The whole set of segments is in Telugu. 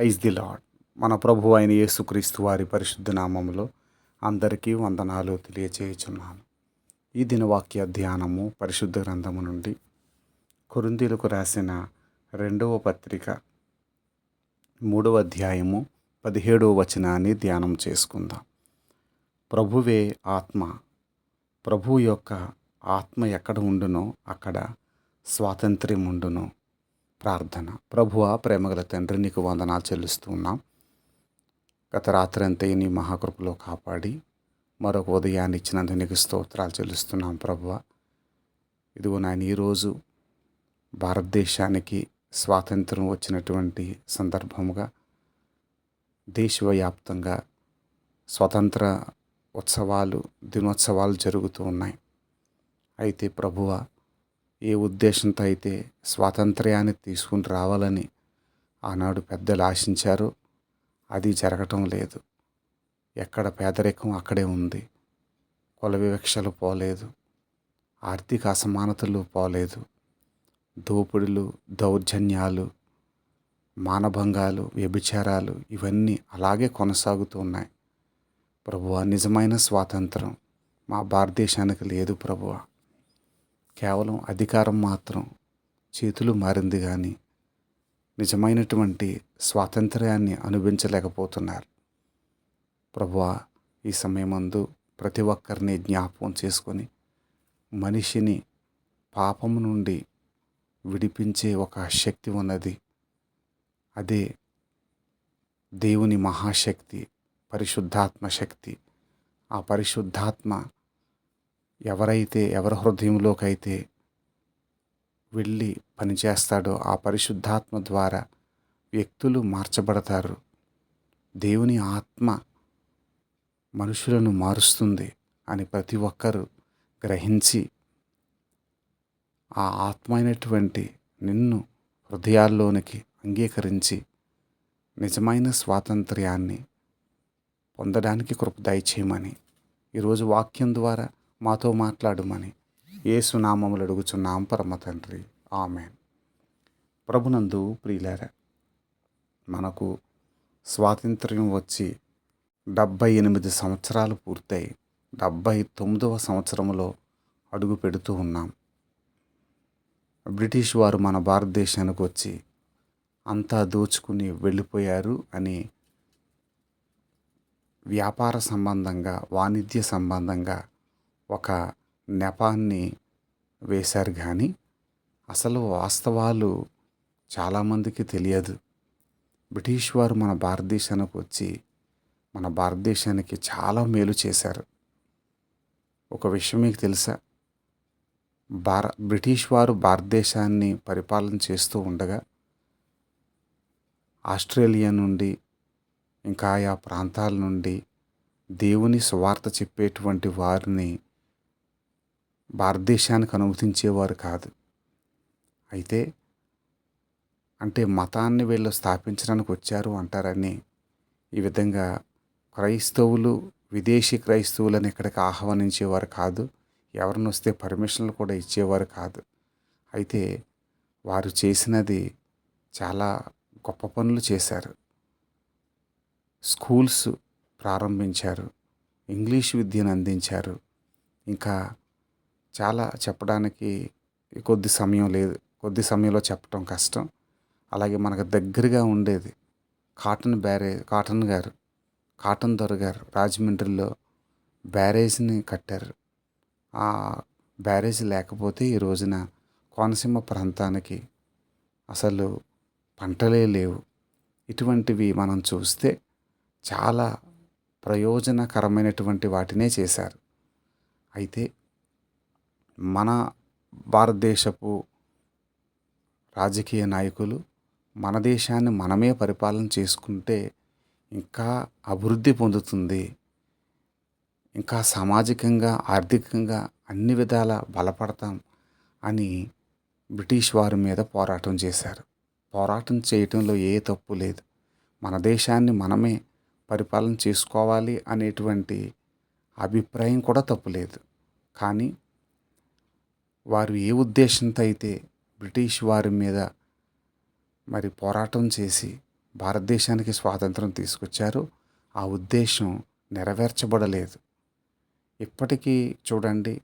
ఐజ్ ది లాడ్ మన ప్రభు అయిన యేసుక్రీస్తు వారి పరిశుద్ధ నామంలో అందరికీ వందనాలు తెలియచేయుచున్నాను. ఈ దినవాక్య ధ్యానము పరిశుద్ధ గ్రంథము నుండి కొరిందీలకు రాసిన రెండవ పత్రిక మూడవ అధ్యాయము పదిహేడవ వచనాన్ని ధ్యానం చేసుకుందాం. ప్రభువే ఆత్మ. ప్రభు యొక్క ఆత్మ ఎక్కడ ఉండునో అక్కడ స్వాతంత్ర్యం ఉండును. ప్రార్థన. ప్రభువ ప్రేమగల తండ్రి నీకు వందనాలు చెల్లిస్తూ ఉన్నాం. గత రాత్రి అంతా నీ మహాకృపలో కాపాడి మరొక ఉదయాన్ని ఇచ్చినందుకు నీకు స్తోత్రాలు చెల్లిస్తున్నాం ప్రభువ. ఇదిగో నాయన ఈరోజు భారతదేశానికి స్వాతంత్రం వచ్చినటువంటి సందర్భముగా దేశవ్యాప్తంగా స్వతంత్ర ఉత్సవాలు దినోత్సవాలు జరుగుతూ ఉన్నాయి. అయితే ప్రభువ ఏ ఉద్దేశంతో అయితే స్వాతంత్ర్యాన్ని తీసుకుని రావాలని ఆనాడు పెద్దలు ఆశించారో అది జరగటం లేదు. ఎక్కడ పేదరికం అక్కడే ఉంది. కుల వివక్షలు పోలేదు. ఆర్థిక అసమానతలు పోలేదు. దోపిడులు దౌర్జన్యాలు మానభంగాలు వ్యభిచారాలు ఇవన్నీ అలాగే కొనసాగుతూ ఉన్నాయి. ప్రభువ నిజమైన స్వాతంత్రం మా భారతదేశానికి లేదు ప్రభువ. కేవలం అధికారం మాత్రం చేతులు మారింది కానీ నిజమైనటువంటి స్వాతంత్ర్యాన్ని అనుభవించలేకపోతున్నారు. ప్రభువా ఈ సమయమందు ప్రతి ఒక్కరిని జ్ఞాపకం చేసుకొని మనిషిని పాపం నుండి విడిపించే ఒక శక్తి ఉన్నది. అదే దేవుని మహాశక్తి పరిశుద్ధాత్మ శక్తి. ఆ పరిశుద్ధాత్మ ఎవరైతే ఎవరి హృదయంలోకైతే వెళ్ళి పనిచేస్తాడో ఆ పరిశుద్ధాత్మ ద్వారా వ్యక్తులు మార్చబడతారు. దేవుని ఆత్మ మనుషులను మారుస్తుంది అని ప్రతి ఒక్కరూ గ్రహించి ఆ ఆత్మ అయినటువంటి నిన్ను హృదయాల్లోనికి అంగీకరించి నిజమైన స్వాతంత్ర్యాన్ని పొందడానికి కృప దయచేయమని ఈరోజు వాక్యం ద్వారా మాతో మాట్లాడమని ఏసునామములు అడుగుచున్నాం పరమ తండ్రి. ఆమె ప్రభునందు ప్రియులార మనకు స్వాతంత్ర్యం వచ్చి డెబ్భై ఎనిమిది సంవత్సరాలు పూర్తయి డెబ్భై తొమ్మిదవ సంవత్సరంలో అడుగు పెడుతూ ఉన్నాం. బ్రిటిష్ వారు మన భారతదేశానికి వచ్చి అంతా దోచుకుని వెళ్ళిపోయారు అని వ్యాపార సంబంధంగా వాణిజ్య సంబంధంగా ఒక నెపాన్ని వేశారు కానీ అసలు వాస్తవాలు చాలామందికి తెలియదు. బ్రిటిష్ వారు మన భారతదేశానికి వచ్చి మన భారతదేశానికి చాలా మేలు చేశారు. ఒక విషయం మీకు తెలుసా? భార బ్రిటిష్ వారు భారతదేశాన్ని పరిపాలన చేస్తూ ఉండగా ఆస్ట్రేలియా నుండి ఇంకా ఆయా ప్రాంతాల నుండి దేవుని సువార్త చెప్పేటువంటి వారిని భారతదేశానికి అనుమతించేవారు కాదు. అయితే అంటే మతాన్ని వీళ్ళు స్థాపించడానికి వచ్చారు అంటారని ఈ విధంగా క్రైస్తవులు విదేశీ క్రైస్తవులను ఇక్కడికి ఆహ్వానించేవారు కాదు ఎవరిని వస్తే పర్మిషన్లు కూడా ఇచ్చేవారు కాదు. అయితే వారు చేసినది చాలా గొప్ప పనులు చేశారు. స్కూల్స్ ప్రారంభించారు ఇంగ్లీష్ విద్యను అందించారు ఇంకా చాలా చెప్పడానికి కొద్ది సమయం లేదు. కొద్ది సమయంలో చెప్పడం కష్టం. అలాగే మనకు దగ్గరగా ఉండేది కాటన్ బ్యారేజ్ కాటన్ గారు కాటన్ దొర గారు రాజమండ్రిలో బ్యారేజ్ని కట్టారు. ఆ బ్యారేజ్ లేకపోతే ఈ రోజున కోనసీమ ప్రాంతానికి అసలు పంటలే లేవు. ఇటువంటివి మనం చూస్తే చాలా ప్రయోజనకరమైనటువంటి వాటినే చేశారు. అయితే మన భారతదేశపు రాజకీయ నాయకులు మన దేశాన్ని మనమే పరిపాలన చేసుకుంటే ఇంకా అభివృద్ధి పొందుతుంది. ఇంకా సామాజికంగా ఆర్థికంగా అన్ని విధాల బలపడతాం అని బ్రిటిష్ వారి మీద పోరాటం చేశారు. పోరాటం చేయటంలో ఏ తప్పు లేదు. మన దేశాన్ని మనమే పరిపాలన చేసుకోవాలి అనేటువంటి అభిప్రాయం కూడా తప్పులేదు కానీ వారు ఏ ఉద్దేశంతో అయితే బ్రిటిష్ వారి మీద మరి పోరాటం చేసి భారతదేశానికి స్వాతంత్రం తీసుకొచ్చారో ఆ ఉద్దేశం నెరవేర్చబడలేదు. ఇప్పటికీ చూడండి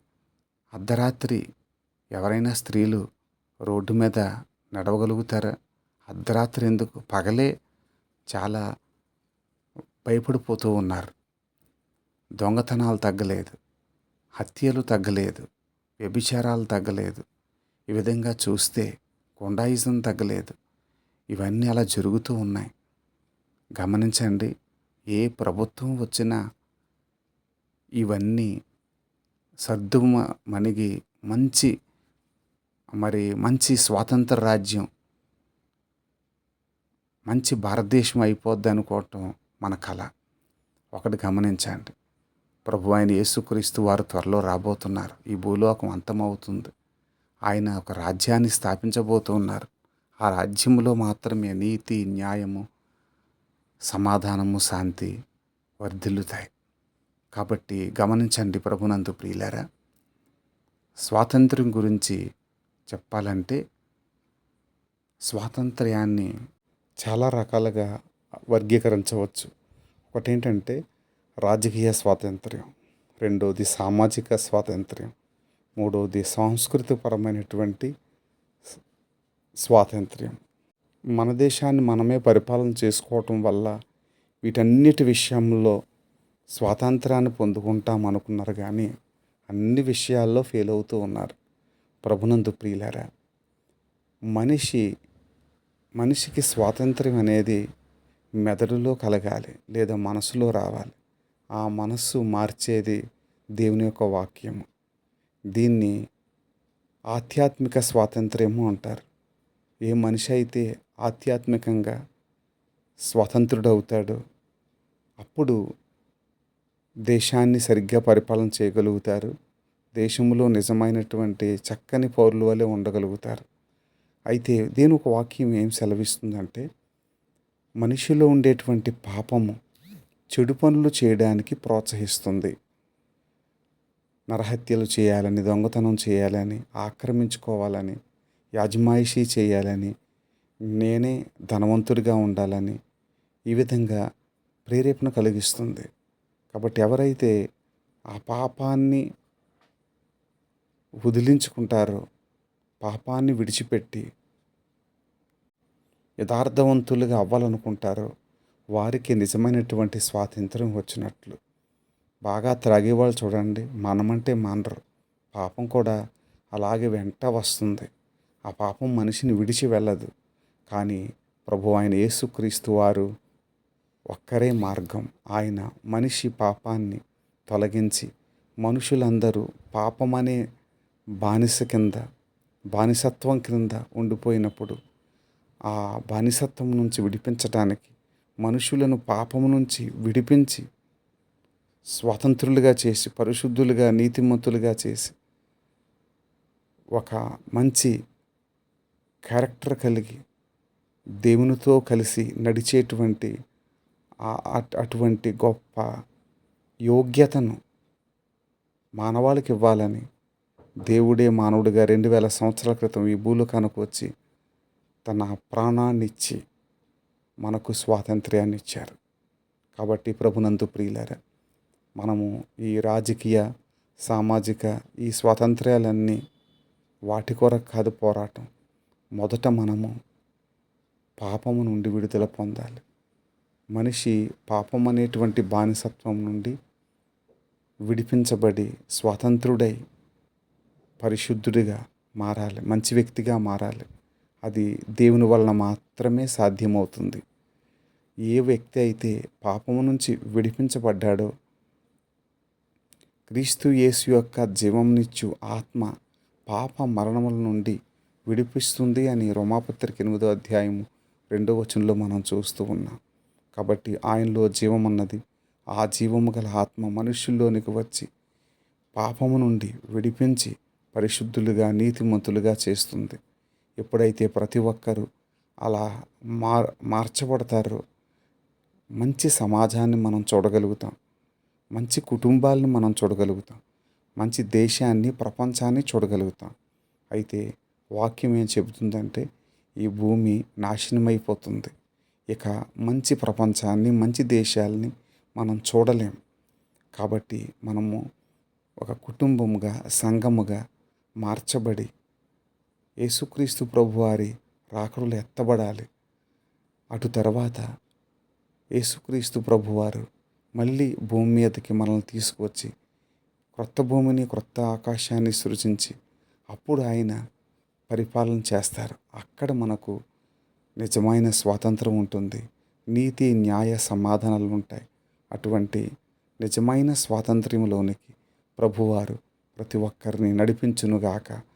అర్ధరాత్రి ఎవరైనా స్త్రీలు రోడ్డు మీద నడవగలుగుతారా? అర్ధరాత్రి ఎందుకు? పగలే చాలా భయపడిపోతూ ఉన్నారు. దొంగతనాలు తగ్గలేదు. హత్యలు తగ్గలేదు. వ్యభిచారాలు తగ్గలేదు. ఈ విధంగా చూస్తే కొండాయిజం తగ్గలేదు. ఇవన్నీ అలా జరుగుతూ ఉన్నాయి. గమనించండి ఏ ప్రభుత్వం వచ్చినా ఇవన్నీ సర్దు మణిగి మంచి మరి మంచి స్వాతంత్ర రాజ్యం మంచి భారతదేశం అయిపోద్ది అనుకోవటం మన కళ ఒకటి గమనించండి. ప్రభు ఆయన యేసుక్రీస్తు వారు త్వరలో రాబోతున్నారు. ఈ భూలోకం అంతమవుతుంది. ఆయన ఒక రాజ్యాన్ని స్థాపించబోతున్నారు. ఆ రాజ్యంలో మాత్రమే నీతి న్యాయము సమాధానము శాంతి వర్ధిల్లుతాయి. కాబట్టి గమనించండి ప్రభునందు ప్రియులారా. స్వాతంత్ర్యం గురించి చెప్పాలంటే స్వాతంత్ర్యాన్ని చాలా రకాలుగా వర్గీకరించవచ్చు. ఒకటేంటంటే రాజకీయ స్వాతంత్ర్యం రెండవది సామాజిక స్వాతంత్ర్యం మూడవది సాంస్కృతికపరమైనటువంటి స్వాతంత్ర్యం. మన దేశాన్ని మనమే పరిపాలన చేసుకోవటం వల్ల వీటన్నిటి విషయంలో స్వాతంత్రాన్ని పొందుకుంటాం అనుకున్నారు కానీ అన్ని విషయాల్లో ఫెయిల్ అవుతూ ఉన్నారు. ప్రభునందు ప్రియులారా మనిషి మనిషికి స్వాతంత్ర్యం అనేది మెదడులో కలగాలి లేదా మనసులో రావాలి. ఆ మనస్సు మార్చేది దేవుని యొక్క వాక్యము. దీన్ని ఆధ్యాత్మిక స్వాతంత్ర్యము అంటారు. ఏ మనిషి అయితే ఆధ్యాత్మికంగా స్వతంత్రుడవుతాడో అప్పుడు దేశాన్ని సరిగ్గా పరిపాలన చేయగలుగుతారు. దేశంలో నిజమైనటువంటి చక్కని పౌరుల వలె ఉండగలుగుతారు. అయితే దీని ఒక వాక్యం ఏం సెలవిస్తుందంటే మనిషిలో ఉండేటువంటి పాపము చెడు పనులు చేయడానికి ప్రోత్సహిస్తుంది. నరహత్యలు చేయాలని దొంగతనం చేయాలని ఆక్రమించుకోవాలని యాజమాయిషీ చేయాలని నేనే ధనవంతుడిగా ఉండాలని ఈ విధంగా ప్రేరేపణ కలిగిస్తుంది. కాబట్టి ఎవరైతే ఆ పాపాన్ని వదిలించుకుంటారో పాపాన్ని విడిచిపెట్టి యథార్థవంతులుగా అవ్వాలనుకుంటారో వారికి నిజమైనటువంటి స్వాతంత్రం వచ్చినట్లు. బాగా త్రాగేవాళ్ళు చూడండి మనమంటే మానరు. పాపం కూడా అలాగే వెంట వస్తుంది. ఆ పాపం మనిషిని విడిచి వెళ్ళదు. కానీ ప్రభు ఆయన యేసుక్రీస్తు వారు ఒక్కరే మార్గం. ఆయన మనిషి పాపాన్ని తొలగించి మనుషులందరూ పాపమనే బానిస కింద బానిసత్వం క్రింద ఉండిపోయినప్పుడు ఆ బానిసత్వం నుంచి విడిపించడానికి మనుషులను పాపము నుంచి విడిపించి స్వతంత్రులుగా చేసి పరిశుద్ధులుగా నీతిమంతులుగా చేసి ఒక మంచి క్యారెక్టర్ కలిగి దేవునితో కలిసి నడిచేటువంటి అటువంటి గొప్ప యోగ్యతను మానవాళికి ఇవ్వాలని దేవుడే మానవుడిగా రెండు వేల సంవత్సరాల క్రితం ఈ భూలోకానికి వచ్చి తన ప్రాణాన్ని ఇచ్చి మనకు స్వాతంత్ర్యాన్ని ఇచ్చారు. కాబట్టి ప్రభునందు ప్రియులారా మనము ఈ రాజకీయ సామాజిక ఈ స్వాతంత్ర్యాలన్నీ వాటి కొరకు కాదు పోరాటం. మొదట మనము పాపము నుండి విడుదల పొందాలి. మనిషి పాపం అనేటువంటి బానిసత్వం నుండి విడిపించబడి స్వాతంత్రుడై పరిశుద్ధుడిగా మారాలి మంచి వ్యక్తిగా మారాలి. అది దేవుని వలన మాత్రమే సాధ్యమవుతుంది. ఏ వ్యక్తి అయితే పాపము నుంచి విడిపించబడ్డాడో క్రీస్తు యేసు యొక్క జీవంనిచ్చు ఆత్మ పాప మరణముల నుండి విడిపిస్తుంది అని రోమాపత్రిక ఎనిమిదో అధ్యాయము రెండో వచనంలో మనం చూస్తూ ఉన్నాం. కాబట్టి ఆయనలో జీవం అన్నది ఆ జీవము గల ఆత్మ మనుషుల్లోనికి వచ్చి పాపము నుండి విడిపించి పరిశుద్ధులుగా నీతిమంతులుగా చేస్తుంది. ఎప్పుడైతే ప్రతి ఒక్కరూ అలా మార్ మార్చబడతారో మంచి సమాజాన్ని మనం చూడగలుగుతాం. మంచి కుటుంబాలను మనం చూడగలుగుతాం. మంచి దేశాన్ని ప్రపంచాన్ని చూడగలుగుతాం. అయితే వాక్యం ఏం చెబుతుందంటే ఈ భూమి నాశనమైపోతుంది. ఇక మంచి ప్రపంచాన్ని మంచి దేశాలని మనం చూడలేం. కాబట్టి మనము ఒక కుటుంబముగా సంఘముగా మార్చబడి యేసుక్రీస్తు ప్రభువారి రాకడలు ఎత్తబడాలి. అటు తర్వాత యేసుక్రీస్తు ప్రభువారు మళ్ళీ భూమి మీదకి మనల్ని తీసుకువచ్చి క్రొత్త భూమిని క్రొత్త ఆకాశాన్ని సృజించి అప్పుడు ఆయన పరిపాలన చేస్తారు. అక్కడ మనకు నిజమైన స్వాతంత్రం ఉంటుంది. నీతి న్యాయ సమాధానాలు ఉంటాయి. అటువంటి నిజమైన స్వాతంత్ర్యంలోనికి ప్రభువారు ప్రతి ఒక్కరిని నడిపించునుగాక